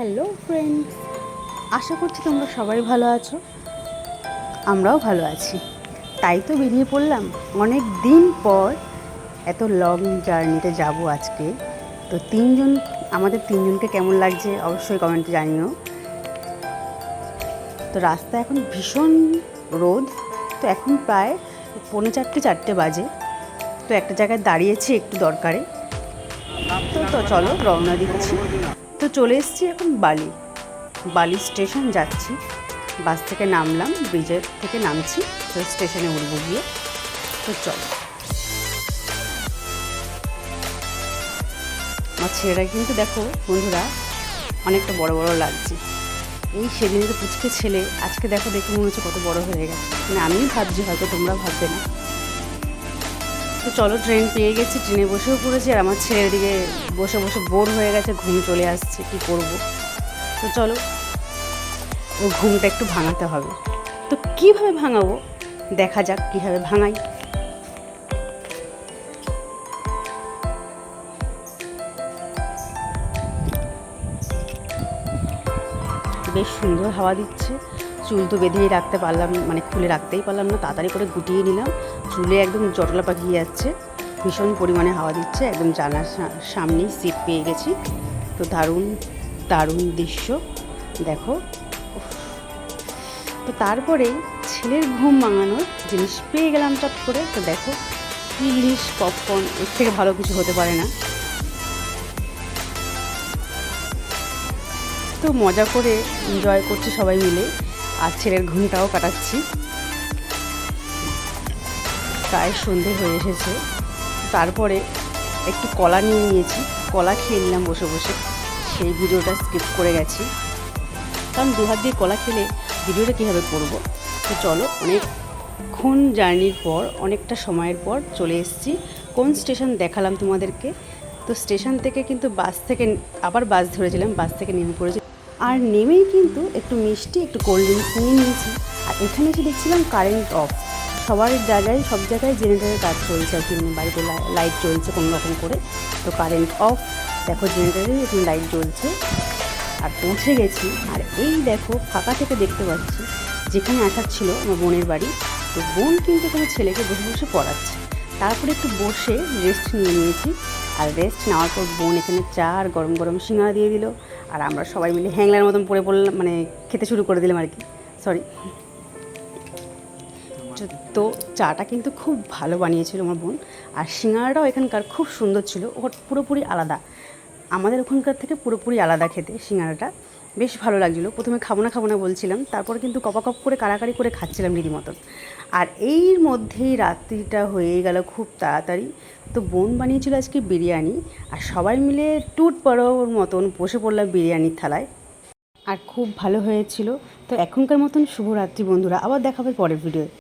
Hello friends, আশা করছি তোমরা সবাই ভালো আছো। আমরাও ভালো আছি। তাই তো বেরিয়ে পড়লাম। অনেক দিন পর এত লং জার্নিতে যাব আজকে। তো তিনজন, আমাদের তিনজনকে কেমন লাগছে অবশ্যই কমেন্টে জানিও। তো রাস্তা এখন ভীষণ রোদ। তো এখন প্রায় পৌনে চারটে চারটে বাজে। তো একটা জায়গায় দাঁড়িয়েছি একটু দরকারে। তো তো চলো রওনা দিচ্ছি। তো চলে এসেছি এখন বালি। বালি স্টেশন যাচ্ছি। বাস থেকে নামলাম, ব্রিজের থেকে নামছি, তো স্টেশনে উঠবো গিয়ে। তো চলো। আমার ছেলেরা কিন্তু দেখো, বন্ধুরা, অনেকটা বড় বড় লাগছে। এই সেদিনের পুচকে ছেলে, আজকে দেখো দেখে মনে হচ্ছে কত বড় হয়ে গেছে। মানে আমিই ভাবছি, হয়তো তোমরা ভাববে না। তো চলো ট্রেন পেয়ে গেছি ট্রেনে বসেও পড়েছি আর আমার ছেলের দিকে বসে বসে বোর হয়ে গেছে ঘুম চলে আসছে, কি করব? তো চলো ও ঘুমটা একটু ভাঙাতে হবে। তো কীভাবে ভাঙাবো? দেখা যাক কীভাবে ভাঙাই। বেশ সুন্দর হাওয়া দিচ্ছে। চুল তো বেঁধেই রাখতে পারলাম মানে খুলে রাখতেই পারলাম না, তাড়াতাড়ি করে গুটিয়ে নিলাম। চুলে একদম জটলা পাকিয়ে যাচ্ছে, ভীষণ পরিমাণে হাওয়া দিচ্ছে, একদম জানার সামনেই সিট পেয়ে গেছি। তো দারুণ দারুণ দৃশ্য, দেখো। তো তারপরেই ছেলের ঘুম ভাঙানোর জিনিস পেয়ে গেলাম চট করে, তো দেখো জিনিস পপকর্ন, এর থেকে ভালো কিছু হতে পারে না। তো মজা করে এনজয় করছি সবাই মিলে। আর ছেলের ঘুমটাও কাটাচ্ছি। প্রায় সন্ধে হয়ে এসেছে। তারপরে একটু কলা নিয়ে নিয়েছি। কলা খেয়ে নিলাম বসে বসে। সেই ভিডিওটা স্কিপ করে গেছি। কারণ দু হাত দিয়ে কলা খেলে ভিডিওটা কীভাবে করব? তো চলো অনেক অনেকক্ষণ জার্নির পর, অনেকটা সময়ের পর চলে এসেছি। কোন স্টেশন দেখালাম তোমাদেরকে? তো স্টেশন থেকে কিন্তু বাস থেকে, আবার বাস ধরেছিলাম, বাস থেকে নেমে পড়েছি। আর নেমেই কিন্তু একটু মিষ্টি, একটু কোল্ড ড্রিঙ্কস নিয়ে নিয়েছি। আর এখানে এসে দেখছিলাম কারেন্ট অফ সবার জায়গায়, সব জায়গায় জেনারেটারের কাজ চলছে আর কি মানে বাড়িতে লাইট চলছে কোনো রকম করে। তো কারেন্ট অফ দেখো জেনারেটারে এখন লাইট জ্বলছে। আর পৌঁছে গেছি। আর এই দেখো, ফাঁকা থেকে দেখতে পাচ্ছি, যেখানে আসার ছিল আমার বোনের বাড়ি। তো বোন কিন্তু এখানে ছেলেকে বসে বসে পড়াচ্ছে। তারপরে একটু বসে রেস্ট নিয়ে নিয়েছি। আর রেস্ট নেওয়ার পর বোন এখানে চা আর গরম গরম সিঙ্গারা দিয়ে দিল। আর আমরা সবাই মিলে হ্যাংলার মতন পরে পড়লাম মানে খেতে শুরু করে দিলাম আর কি। সরি তো চাটা কিন্তু খুব ভালো বানিয়েছিল আমার বোন। আর সিঙ্গাড়াটাও এখানকার খুব সুন্দর ছিল ওর পুরোপুরি আলাদা। আমাদের ওখানকার থেকে পুরোপুরি আলাদা খেতে সিঙ্গারাটা। বেশ ভালো লাগছিল। প্রথমে খাব না খাব না বলছিলাম, তারপর কিন্তু কপাকপ করে কাড়াকাড়ি করে খাচ্ছিলাম রীতিমতন আর এই মধ্যেই রাত্রিটা হয়ে গেল খুব তাড়াতাড়ি। তো বোন বানিয়েছিল আজকে বিরিয়ানি, আর সবাই মিলে টুট পড়োর মতন বসে পড়লাম বিরিয়ানির থালায়। আর খুব ভালো হয়েছিল। তো এখনকার মতন শুভরাত্রি বন্ধুরা, আবার দেখাবে পরের ভিডিও